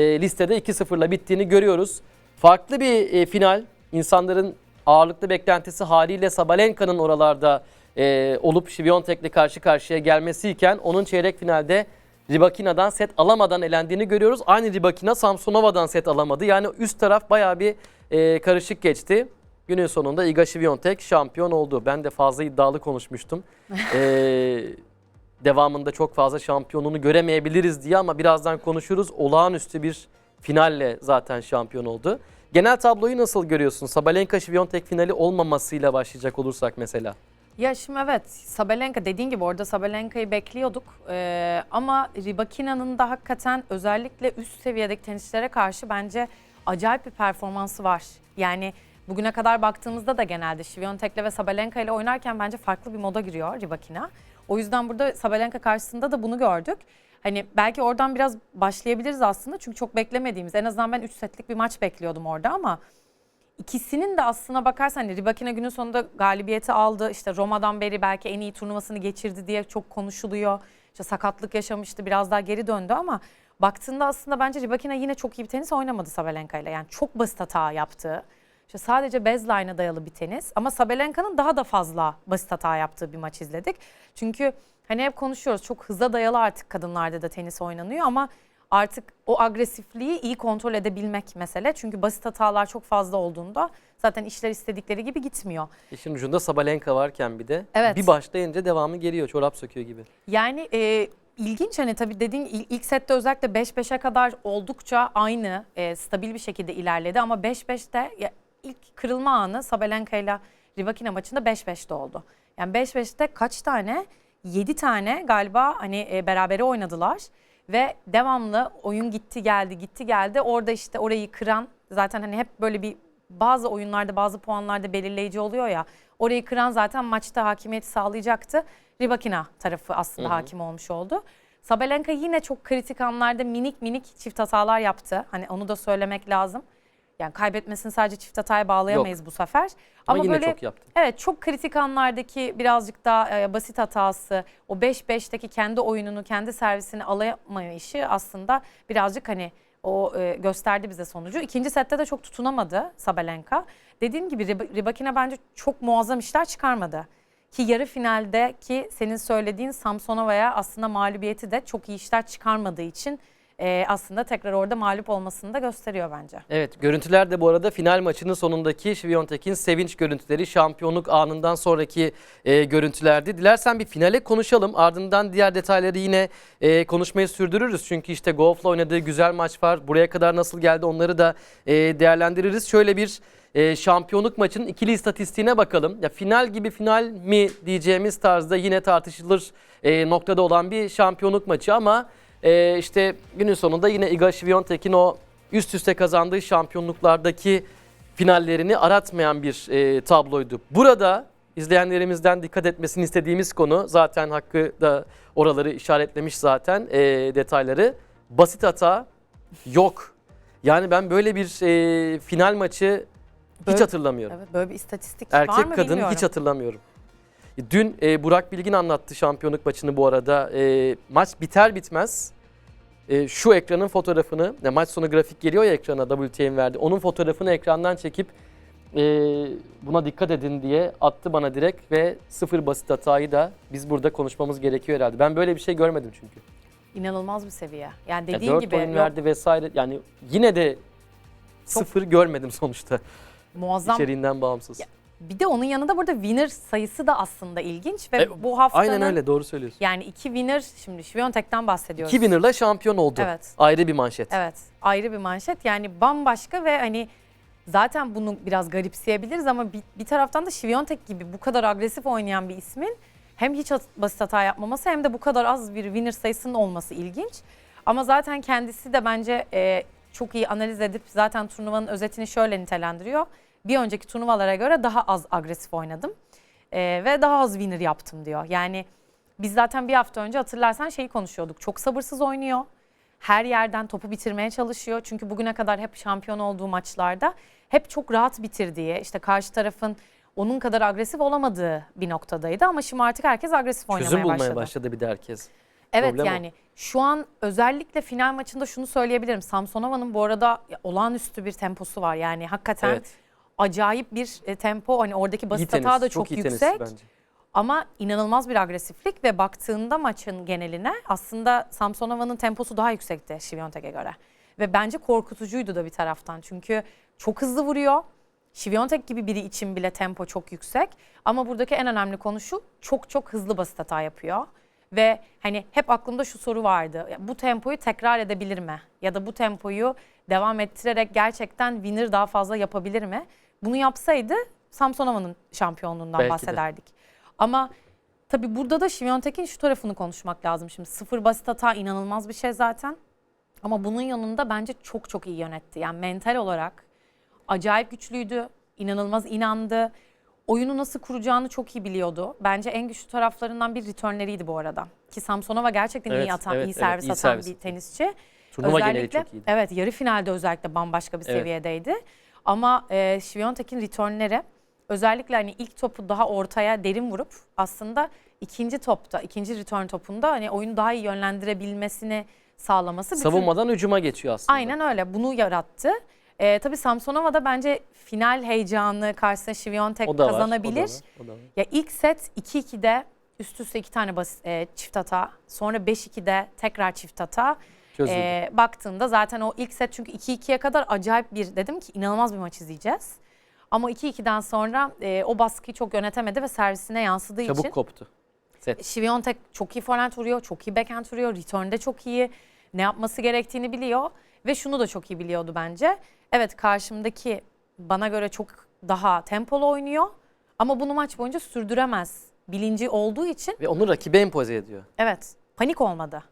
e, listede 2-0'la bittiğini görüyoruz. Farklı bir e, final. İnsanların ağırlıklı beklentisi haliyle Sabalenka'nın oralarda e, olup Şiviyontek'le karşı karşıya gelmesiyken onun çeyrek finalde Ribakina'dan set alamadan elendiğini görüyoruz. Aynı Ribakina Samsonova'dan set alamadı. Yani üst taraf bayağı bir e, karışık geçti. Günün sonunda Iga Świątek şampiyon oldu. Ben de fazla iddialı konuşmuştum. Ee, devamında çok fazla şampiyonluğunu göremeyebiliriz diye ama birazdan konuşuruz. Olağanüstü bir finalle zaten şampiyon oldu. Genel tabloyu nasıl görüyorsun? Sabalenka Świątek finali olmamasıyla başlayacak olursak mesela. Ya şimdi evet Sabalenka dediğin gibi orada Sabalenka'yı bekliyorduk Ee, ama Ribakina'nın da hakikaten özellikle üst seviyedeki tenisçilere karşı bence acayip bir performansı var. Yani bugüne kadar baktığımızda da genelde Świątek'le ve Sabalenka ile oynarken bence farklı bir moda giriyor Ribakina. O yüzden burada Sabalenka karşısında da bunu gördük. Hani belki oradan biraz başlayabiliriz aslında çünkü çok beklemediğimiz en azından ben 3 setlik bir maç bekliyordum orada ama İkisinin de aslına bakarsan hani Ribakina günün sonunda galibiyeti aldı. İşte Roma'dan beri belki en iyi turnuvasını geçirdi diye çok konuşuluyor. İşte sakatlık yaşamıştı biraz daha geri döndü ama baktığında aslında bence Ribakina yine çok iyi bir tenis oynamadı Sabalenka ile. Yani çok basit hata yaptı. İşte sadece baseline'a dayalı bir tenis ama Sabalenka'nın daha da fazla basit hata yaptığı bir maç izledik. Çünkü hani hep konuşuyoruz çok hıza dayalı artık kadınlarda da tenis oynanıyor ama artık o agresifliği iyi kontrol edebilmek mesele. Çünkü basit hatalar çok fazla olduğunda zaten işler istedikleri gibi gitmiyor. İşin ucunda Sabalenka varken bir de Evet. bir başlayınca devamı geliyor. Çorap söküyor gibi. Yani e, ilginç hani tabii dediğin il- ilk sette özellikle 5-5'e kadar oldukça aynı e, stabil bir şekilde ilerledi ama 5-5'te ya, ilk kırılma anı Sabalenka ile Rivakina maçında 5-5'te oldu. Yani 5-5'te kaç tane? 7 tane galiba hani e, berabere oynadılar ve devamlı oyun gitti geldi gitti geldi. Orada işte orayı kıran zaten hani hep böyle bir bazı oyunlarda bazı puanlarda belirleyici oluyor ya. Orayı kıran zaten maçta hakimiyeti sağlayacaktı. Ribakina tarafı aslında hakim olmuş oldu. Sabalenka yine çok kritik anlarda minik minik çift hatalar yaptı. Hani onu da söylemek lazım. Yani kaybetmesini sadece çift hataya bağlayamayız bu sefer. Ama, yine çok yaptı. Evet çok kritik anlardaki birazcık daha e, basit hatası, o 5-5'teki kendi oyununu, kendi servisini alamayışı aslında birazcık hani o e, gösterdi bize sonucu. İkinci sette de çok tutunamadı Sabalenka. Dediğim gibi Rib- Ribakina bence çok muazzam işler çıkarmadı. Ki yarı finaldeki senin söylediğin Samsonova'ya aslında mağlubiyeti de çok iyi işler çıkarmadığı için e, aslında tekrar orada mağlup olmasını da gösteriyor bence. Evet görüntüler de bu arada final maçının sonundaki Świątek'in sevinç görüntüleri şampiyonluk anından sonraki e, görüntülerdi. Dilersen bir finale konuşalım ardından diğer detayları yine e, konuşmayı sürdürürüz. Çünkü işte Goff'la oynadığı güzel maç var. Buraya kadar nasıl geldi onları da e, değerlendiririz. Şöyle bir e, şampiyonluk maçının ikili istatistiğine bakalım. Ya final gibi final mi diyeceğimiz tarzda yine tartışılır e, noktada olan bir şampiyonluk maçı ama e, işte günün sonunda yine Iga Świątek'in o üst üste kazandığı şampiyonluklardaki finallerini aratmayan bir e, tabloydu. Burada izleyenlerimizden dikkat etmesini istediğimiz konu zaten Hakkı da oraları işaretlemiş zaten e, detayları. Basit hata yok. Yani ben böyle bir e, final maçı hiç Böyle- hatırlamıyorum. Evet böyle bir istatistik var Erkek mı kadın bilmiyorum. hiç hatırlamıyorum. Dün e, Burak Bilgin anlattı şampiyonluk maçını bu arada. E, maç biter bitmez e, şu ekranın fotoğrafını, ya maç sonu grafik geliyor ya ekrana WTM verdi. Onun fotoğrafını ekrandan çekip e, buna dikkat edin diye attı bana direkt ve sıfır basit hatayı da biz burada konuşmamız gerekiyor herhalde. Ben böyle bir şey görmedim çünkü. İnanılmaz bir seviye. Yani Ya dediğin dört gibi oyun yok, verdi vesaire yani yine de sıfır görmedim sonuçta muazzam. içeriğinden bağımsız. Ya, Bir de onun yanında burada winner sayısı da aslında ilginç ve E, bu haftanın Aynen öyle doğru söylüyorsun. yani iki winner şimdi Świątek'ten bahsediyoruz. İki winner'la şampiyon oldu. Evet. Ayrı bir manşet. Evet ayrı bir manşet yani bambaşka ve hani zaten bunu biraz garipseyebiliriz ama bir, bir taraftan da Świątek gibi bu kadar agresif oynayan bir ismin hem hiç hat- basit hata yapmaması hem de bu kadar az bir winner sayısının olması ilginç. Ama zaten kendisi de bence e, çok iyi analiz edip zaten turnuvanın özetini şöyle nitelendiriyor. Bir önceki turnuvalara göre daha az agresif oynadım e, ve daha az winner yaptım diyor. Yani biz zaten bir hafta önce hatırlarsan şeyi konuşuyorduk. Çok sabırsız oynuyor her yerden topu bitirmeye çalışıyor. Çünkü bugüne kadar hep şampiyon olduğu maçlarda hep çok rahat bitirdiği, işte karşı tarafın onun kadar agresif olamadığı bir noktadaydı. Ama şimdi artık herkes agresif oynamaya Çözüm bulmaya başladı. başladı bir de herkes. Evet Problem o. yani Şu an özellikle final maçında şunu söyleyebilirim. Samsonova'nın bu arada olağanüstü bir temposu var. Yani hakikaten Evet. Acayip bir e, tempo. Hani oradaki basit tenis, hata da çok, tenis yüksek. bence. Ama inanılmaz bir agresiflik ve baktığında maçın geneline aslında Samsonova'nın temposu daha yüksekti Şiviyontek'e göre. Ve bence korkutucuydu da bir taraftan. Çünkü çok hızlı vuruyor. Şiviyontek gibi biri için bile tempo çok yüksek. Ama buradaki en önemli konu şu çok çok hızlı basit hata yapıyor. Ve hani hep aklımda şu soru vardı. Bu tempoyu tekrar edebilir mi? Ya da bu tempoyu devam ettirerek gerçekten winner daha fazla yapabilir mi? Bunu yapsaydı Samsonova'nın şampiyonluğundan Belki de. bahsederdik. Ama tabii burada da Şiviyontek'in şu tarafını konuşmak lazım. Şimdi sıfır basit hata inanılmaz bir şey zaten. Ama bunun yanında bence çok çok iyi yönetti. Yani mental olarak acayip güçlüydü, inanılmaz inandı. Oyunu nasıl kuracağını çok iyi biliyordu. Bence en güçlü taraflarından bir returnleriydi bu arada. Ki Samsonova gerçekten Evet, iyi atan, evet, iyi evet, servis iyi atan servis bir tenisçi. Turnuva geneli çok iyiydi. Evet yarı finalde özellikle bambaşka bir Evet. seviyedeydi. Ama e, Şiviyontek'in returnleri özellikle hani ilk topu daha ortaya derin vurup aslında ikinci topta, ikinci return topunda hani oyunu daha iyi yönlendirebilmesini sağlaması. bütün- Savunmadan hücuma geçiyor aslında. Aynen öyle bunu yarattı. E, tabii Samsonova da bence final heyecanı karşısında Şiviyontek da var, kazanabilir. o da var, o da var. Ya ilk set 2-2'de üst üste iki tane bas, e, çift hata. Sonra 5-2'de tekrar çift hata. E, baktığında zaten o ilk set çünkü 2-2'ye kadar acayip bir dedim ki inanılmaz bir maç izleyeceğiz. Ama 2-2'den sonra e, o baskıyı çok yönetemedi ve servisine yansıdığı Çabuk için koptu. Set. Şiviyontek çok iyi forehand vuruyor, çok iyi backhand vuruyor, return'de çok iyi. Ne yapması gerektiğini biliyor ve şunu da çok iyi biliyordu bence. Evet karşımdaki bana göre çok daha tempolu oynuyor ama bunu maç boyunca sürdüremez bilinci olduğu için Ve onu rakibe empoze ediyor. evet panik olmadı.